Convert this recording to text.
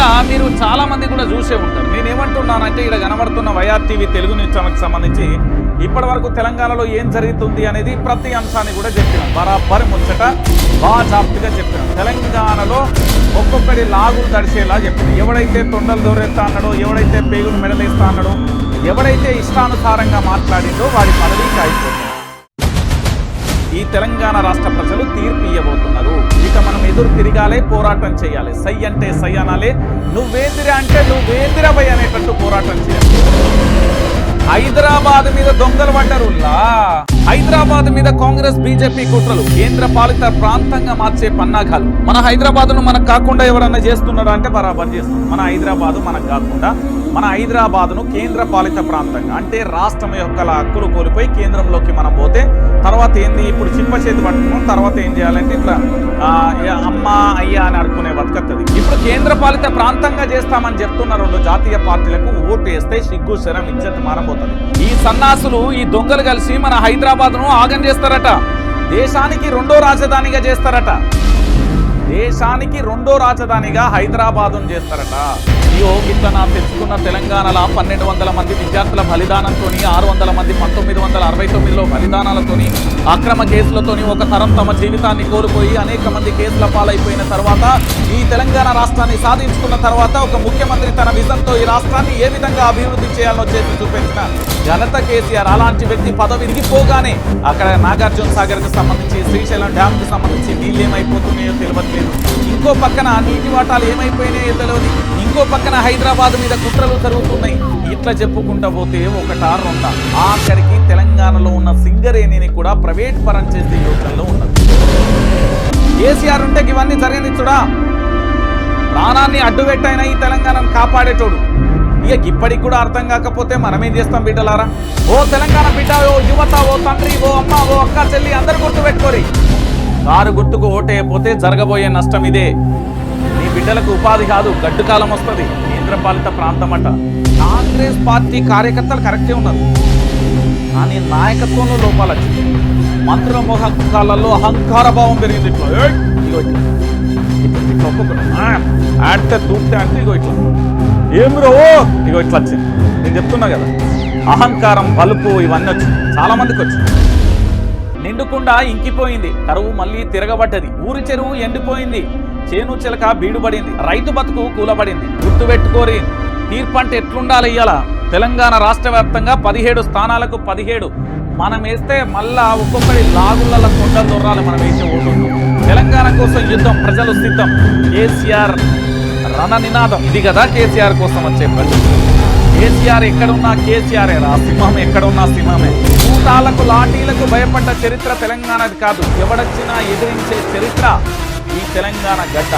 ఇక మీరు చాలా మంది కూడా చూసే ఉంటారు. నేనేమంటున్నానంటే ఇక్కడ కనబడుతున్న వైఆర్ టీవీ తెలుగు న్యూస్ ఛానల్కి సంబంధించి ఇప్పటి వరకు తెలంగాణలో ఏం జరుగుతుంది అనేది ప్రతి అంశాన్ని కూడా చెప్పినాం. బరాబర్ ముచ్చట బాగా జాప్తిగా చెప్పినాం. తెలంగాణలో ఒక్కొక్కడి లాగులు తడిచేలా చెప్పింది ఎవడైతే తొండలు దూరేస్తా అన్నాడో ఎవడైతే పేగులు మెడలేస్తా అన్నాడో ఎవడైతే ఇష్టానుసారంగా మాట్లాడిండో వాడి పదవికి అయిపోతుంది ఈ తెలంగాణ రాష్ట్ర ప్రజలు తీర్పు ఇవ్వబోతున్నారు ఇక మనం ఎదురు తిరగాలే పోరాటం చేయాలి. సై అంటే సై అనాలి. నువ్వేదిరా అంటే నువ్వేదిరాబై అనేటట్టు పోరాటం చేయాలి. హైదరాబాద్ మీద దొంగలు పడ్డరుల్లా హైదరాబాద్ మీద కాంగ్రెస్ బీజేపీ కుట్రలు. కేంద్ర పాలిత ప్రాంతంగా మార్చే పన్నాగాలు. మన హైదరాబాద్ను మనకు కాకుండా ఎవరన్నా చేస్తున్నారా అంటే బరాబర్ చేస్తుంది మన హైదరాబాద్ మనకు కాకుండా మన హైదరాబాద్ను కేంద్ర పాలిత ప్రాంతంగా అంటే రాష్ట్రం యొక్క హక్కులు కోల్పోయి కేంద్రంలోకి మనం పోతే తర్వాత ఏంది ఇప్పుడు చిప్ప చేతి పట్టుకున్నాం తర్వాత ఏం చేయాలంటే ఇట్లా అమ్మ అయ్యా అని అనుకునే బతకత్తది. ఇప్పుడు కేంద్ర పాలిత ప్రాంతంగా చేస్తామని చెప్తున్న రెండు జాతీయ పార్టీలకు ఓటు వేస్తే సిగ్గు శరం ఇజ్జత్ మారబోతుంది ఈ సన్నాసులు ఈ దొంగలు కలిసి మన హైదరాబాద్ను ఆగం చేస్తారట. దేశానికి రెండో రాజధానిగా చేస్తారట. దేశానికి రెండో రాజధానిగా హైదరాబాదును చేస్తారట. అయ్యో గిట్ల తెచ్చుకున్న తెలంగాణలో పన్నెండు వందల మంది విద్యార్థుల బలిదానంతో ఆరు వందల మంది పంతొమ్మిది వందల అరవై తొమ్మిదిలో బలిదానాలతోని అక్రమ కేసులతోని ఒక తరం తమ జీవితాన్ని కోల్పోయి అనేక మంది కేసుల పాలైపోయిన తర్వాత ఈ తెలంగాణ రాష్ట్రాన్ని సాధించుకున్న తర్వాత ఒక ముఖ్యమంత్రి విజన్తో ఈ రాష్ట్రాన్ని ఏ విధంగా అభివృద్ధి చేయాలో చేసి చూపించిన ఘనత కేసీఆర్ అలాంటి వ్యక్తి పదవి విరిగిపోగానే అక్కడ నాగార్జున సాగర్కు సంబంధించి శ్రీశైలం డ్యామ్కు సంబంధించి నీళ్ళు ఏమైపోతున్నాయో తెలియట్లేదు ఇంకో పక్కన నీటి వాటాలు ఏమైపోయినాయో తెలియదు ఇంకో పక్కన హైదరాబాద్ మీద కుట్రలు జరుగుతున్నాయి. ఇట్లా చెప్పుకుంటా పోతే ఒకటా రెండా ఆఖరికి తెలంగాణలో ఉన్న సింగరేణిని కూడా ప్రైవేట్ పరం చేసే యోచనలో ఉన్నది. కేసీఆర్ ఉంటే ఇవన్నీ జరగనిచ్చుడా ప్రాణాన్ని అడ్డుపెట్టైన ఈ తెలంగాణను కాపాడేటోడు. ఇక ఇప్పటికి కూడా అర్థం కాకపోతే మనమేం చేస్తాం బిడ్డలారా? ఓ తెలంగాణ బిడ్డ ఓ యువత ఓ తండ్రి ఓ అమ్మ ఓ అక్క చెల్లి అందరు గుర్తు పెట్టుకోరి. కారు గుర్తుకు ఓటేయపోతే జరగబోయే నష్టం ఇదే. నీ బిడ్డలకు ఉపాధి కాదు గడ్డు కాలం వస్తుంది. కేంద్రపాలిత ప్రాంతం అట. కాంగ్రెస్ పార్టీ కార్యకర్తలు కరెక్టే ఉన్నారు. కానీ నాయకత్వంలో లోపాలు వచ్చింది. మంత్రమోహ కాలంలో అహంకార భావం పెరిగింది ఇట్లా. ఆడితే దూకితే అంటే ఇగో ఇట్లా. ఏం రో ఇగో ఇట్లా వచ్చింది. నేను చెప్తున్నా కదా. అహంకారం బలుపు ఇవన్నీ వచ్చింది. చాలా మందికి వచ్చింది. నిండుకుండా ఇంకిపోయింది. కరువు మళ్ళీ తిరగబడ్డది. ఊరి చెరువు ఎండిపోయింది. చేను చిలక బీడుబడింది రైతు బతుకు కూలబడింది. గుర్తుపెట్టుకోరి తీర్పు అంటే ఎట్లుండాలి ఇయ్యాల? తెలంగాణ రాష్ట్ర వ్యాప్తంగా పదిహేడు స్థానాలకు పదిహేడు. మనం వేస్తే మళ్ళా ఒక్కొక్కడి లాగుల కొండ దొర్రాలి మనం వేసే ఓటు తెలంగాణ కోసం యుద్ధం ప్రజలు సిద్ధం. కేసీఆర్ రణ నినాదం. ఇది కదా కేసీఆర్ కోసం వచ్చే ప్రజలు. కేసీఆర్ ఎక్కడున్నా కేసీఆర్ రా. సింహం ఎక్కడున్నా సింహమే. భూతాలకు లాఠీలకు భయపడ్డ చరిత్ర తెలంగాణది కాదు. ఎవడొచ్చినా ఎదిరించే చరిత్ర ఈ తెలంగాణ గడ్డ.